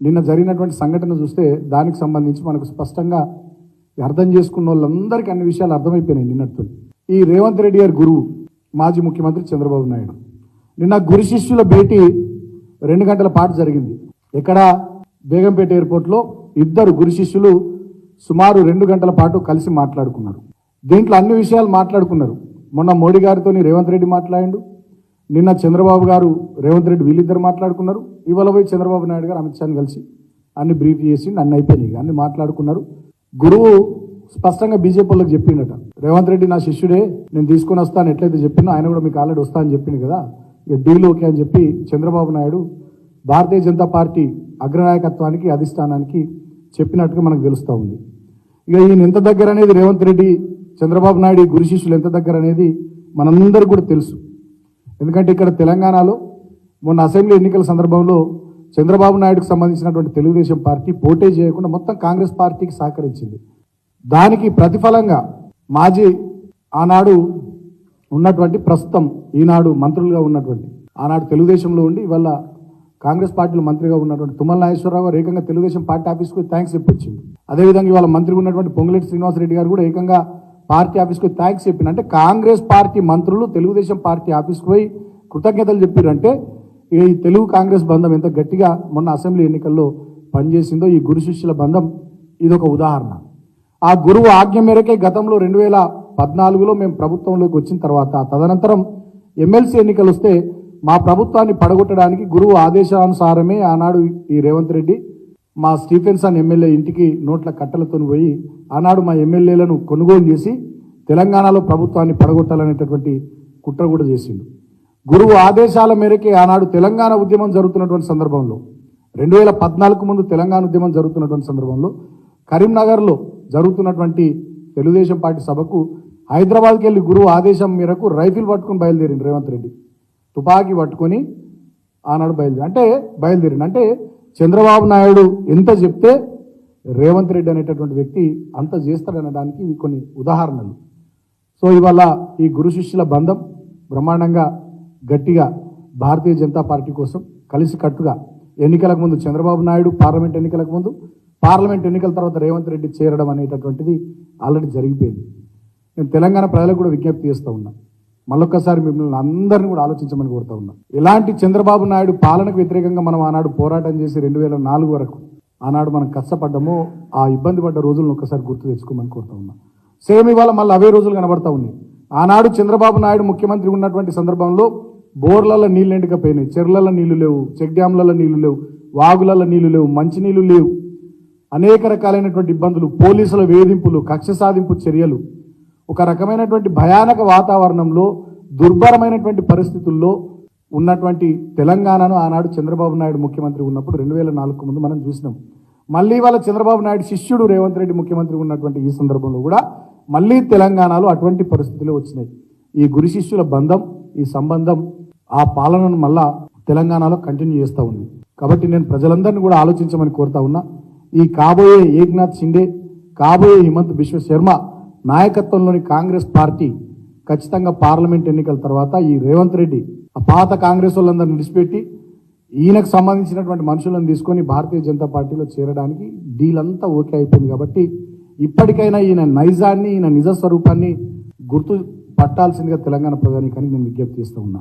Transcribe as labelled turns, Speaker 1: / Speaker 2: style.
Speaker 1: నిన్న జరిగినటువంటి సంఘటన చూస్తే దానికి సంబంధించి మనకు స్పష్టంగా అర్థం చేసుకున్న వాళ్ళందరికీ అన్ని విషయాలు అర్థమైపోయినాయి నిన్నట్టు ఈ రేవంత్ రెడ్డి గారి గురువు మాజీ ముఖ్యమంత్రి చంద్రబాబు నాయుడు. నిన్న గురు శిష్యుల భేటీ రెండు గంటల పాటు జరిగింది. ఇక్కడ బేగంపేట ఎయిర్పోర్ట్లో ఇద్దరు గురు శిష్యులు సుమారు రెండు గంటల పాటు కలిసి మాట్లాడుకున్నారు. దీంట్లో అన్ని విషయాలు మాట్లాడుకున్నారు. మొన్న మోడీ గారితో రేవంత్ రెడ్డి మాట్లాడిండు. నిన్న చంద్రబాబు గారు రేవంత్ రెడ్డి వీళ్ళిద్దరు మాట్లాడుకున్నారు. ఇవాళ పోయి చంద్రబాబు నాయుడు గారు అమిత్ షాని కలిసి అన్ని బ్రీఫ్ చేసి నన్ను అయిపోయినాయి. అన్ని మాట్లాడుకున్నారు. గురువు స్పష్టంగా బీజేపీ వాళ్ళకి చెప్పిండట. రేవంత్ రెడ్డి నా శిష్యుడే నేను తీసుకొని వస్తాను ఎట్లయితే చెప్పినా ఆయన కూడా మీకు ఆల్రెడీ వస్తా అని చెప్పింది కదా. ఇక డీల్ ఓకే అని చెప్పి చంద్రబాబు నాయుడు భారతీయ జనతా పార్టీ అగ్రనాయకత్వానికి అధిష్టానానికి చెప్పినట్టుగా మనకు తెలుస్తూ ఉంది. ఇక ఈయన ఎంత దగ్గర అనేది రేవంత్ రెడ్డి చంద్రబాబు నాయుడు గురు శిష్యులు ఎంత దగ్గర అనేది మనందరికీ కూడా తెలుసు. ఎందుకంటే ఇక్కడ తెలంగాణలో మొన్న అసెంబ్లీ ఎన్నికల సందర్భంలో చంద్రబాబు నాయుడుకు సంబంధించినటువంటి తెలుగుదేశం పార్టీ పోటీ చేయకుండా మొత్తం కాంగ్రెస్ పార్టీకి సహకరించింది. దానికి ప్రతిఫలంగా మాజీ ఆనాడు ఉన్నటువంటి ప్రస్తుతం ఈనాడు మంత్రులుగా ఉన్నటువంటి ఆనాడు తెలుగుదేశంలో ఉండి ఇవాళ కాంగ్రెస్ పార్టీలో మంత్రిగా ఉన్నటువంటి తుమ్మల నాగేశ్వరరావు గారు ఏకంగా తెలుగుదేశం పార్టీ ఆఫీస్కి థ్యాంక్స్ చెప్పొచ్చింది. అదేవిధంగా ఇవాళ మంత్రిగా ఉన్నటువంటి పొంగులేటి శ్రీనివాసరెడ్డి గారు కూడా ఏకంగా పార్టీ ఆఫీస్కి థ్యాంక్స్ చెప్పిన అంటే కాంగ్రెస్ పార్టీ మంత్రులు తెలుగుదేశం పార్టీ ఆఫీస్కి పోయి కృతజ్ఞతలు చెప్పారంటే ఈ తెలుగు కాంగ్రెస్ బంధం ఎంత గట్టిగా మొన్న అసెంబ్లీ ఎన్నికల్లో పనిచేసిందో ఈ గురు శిష్యుల బంధం ఇదొక ఉదాహరణ. ఆ గురువు ఆజ్ఞ మేరకే గతంలో రెండు వేల పద్నాలుగులో మేము ప్రభుత్వంలోకి వచ్చిన తర్వాత తదనంతరం ఎమ్మెల్సీ ఎన్నికలు వస్తే మా ప్రభుత్వాన్ని పడగొట్టడానికి గురువు ఆదేశానుసారమే ఆనాడు ఈ రేవంత్ రెడ్డి మా స్టీఫెన్సన్ ఎమ్మెల్యే ఇంటికి నోట్ల కట్టలతో పోయి ఆనాడు మా ఎమ్మెల్యేలను కొనుగోలు చేసి తెలంగాణలో ప్రభుత్వాన్ని పడగొట్టాలనేటటువంటి కుట్ర కూడా చేసిండు. గురువు ఆదేశాల మేరకే ఆనాడు తెలంగాణ ఉద్యమం జరుగుతున్నటువంటి సందర్భంలో రెండు వేల పద్నాలుగు ముందు తెలంగాణ ఉద్యమం జరుగుతున్నటువంటి సందర్భంలో కరీంనగర్లో జరుగుతున్నటువంటి తెలుగుదేశం పార్టీ సభకు హైదరాబాద్కి వెళ్ళి గురువు ఆదేశం మేరకు రైఫిల్ పట్టుకుని బయలుదేరింది రేవంత్ రెడ్డి. తుపాకీ పట్టుకొని ఆనాడు బయలుదేరి అంటే బయలుదేరింది అంటే చంద్రబాబు నాయుడు ఎంత చెప్తే రేవంత్ రెడ్డి అనేటటువంటి వ్యక్తి అంత చేస్తాడనడానికి కొన్ని ఉదాహరణలు. సో ఇవాళ ఈ గురు శిష్యుల బంధం బ్రహ్మాండంగా గట్టిగా భారతీయ జనతా పార్టీ కోసం కలిసి కట్టుగా ఎన్నికలకు ముందు చంద్రబాబు నాయుడు పార్లమెంట్ ఎన్నికలకు ముందు పార్లమెంట్ ఎన్నికల తర్వాత రేవంత్ రెడ్డి చేరడం అనేటటువంటిది ఆల్రెడీ జరిగిపోయింది. నేను తెలంగాణ ప్రజలకు కూడా విజ్ఞప్తి చేస్తూ ఉన్నా. మళ్ళొక్కసారి మిమ్మల్ని అందరిని కూడా ఆలోచించమని కోరుతా ఉన్నా. ఇలాంటి చంద్రబాబు నాయుడు పాలనకు వ్యతిరేకంగా మనం ఆనాడు పోరాటం చేసి రెండు వేల నాలుగు వరకు ఆనాడు మనం కష్టపడ్డమో ఆ ఇబ్బంది పడ్డ రోజులను ఒక్కసారి గుర్తు తెచ్చుకోమని కోరుతా ఉన్నా. సేమ్ ఇవాళ మళ్ళీ అవే రోజులు కనబడతా ఉన్నాయి. ఆనాడు చంద్రబాబు నాయుడు ముఖ్యమంత్రి ఉన్నటువంటి సందర్భంలో బోర్లలో నీళ్ళు ఎండకపోయినాయి చెర్లలో నీళ్ళు లేవు చెక్ డ్యాంలలో నీళ్ళు లేవు వాగులలో నీళ్ళు లేవు మంచినీళ్ళు లేవు. అనేక రకాలైనటువంటి ఇబ్బందులు పోలీసుల వేధింపులు కక్ష సాధింపు చర్యలు ఒక రకమైనటువంటి భయానక వాతావరణంలో దుర్భరమైనటువంటి పరిస్థితుల్లో ఉన్నటువంటి తెలంగాణను ఆనాడు చంద్రబాబు నాయుడు ముఖ్యమంత్రి ఉన్నప్పుడు రెండు వేల నాలుగు ముందు మనం చూసినాం. మళ్ళీ వాళ్ళ చంద్రబాబు నాయుడు శిష్యుడు రేవంత్ రెడ్డి ముఖ్యమంత్రి ఉన్నటువంటి ఈ సందర్భంలో కూడా మళ్ళీ తెలంగాణలో అటువంటి పరిస్థితులు వచ్చినాయి. ఈ గురు శిష్యుల బంధం ఈ సంబంధం ఆ పాలనను మళ్ళా తెలంగాణలో కంటిన్యూ చేస్తూ ఉంది. కాబట్టి నేను ప్రజలందరినీ కూడా ఆలోచించమని కోరుతా ఉన్నా. ఈ కాబోయే ఏక్నాథ్ షిండే కాబోయే హిమంత్ బిశ్వ శర్మ నాయకత్వంలోని కాంగ్రెస్ పార్టీ ఖచ్చితంగా పార్లమెంట్ ఎన్నికల తర్వాత ఈ రేవంత్ రెడ్డి ఆ పాత కాంగ్రెస్ వాళ్ళందరిని విడిచిపెట్టి ఈయనకు సంబంధించినటువంటి మనుషులను తీసుకొని భారతీయ జనతా పార్టీలో చేరడానికి డీల్ అంతా ఓకే అయిపోయింది కాబట్టి ఇప్పటికైనా ఈయన నైజాన్ని ఈయన నిజ స్వరూపాన్ని గుర్తు పట్టాల్సిందిగా తెలంగాణ ప్రధానికానికి నేను విజ్ఞప్తి చేస్తూ ఉన్నా.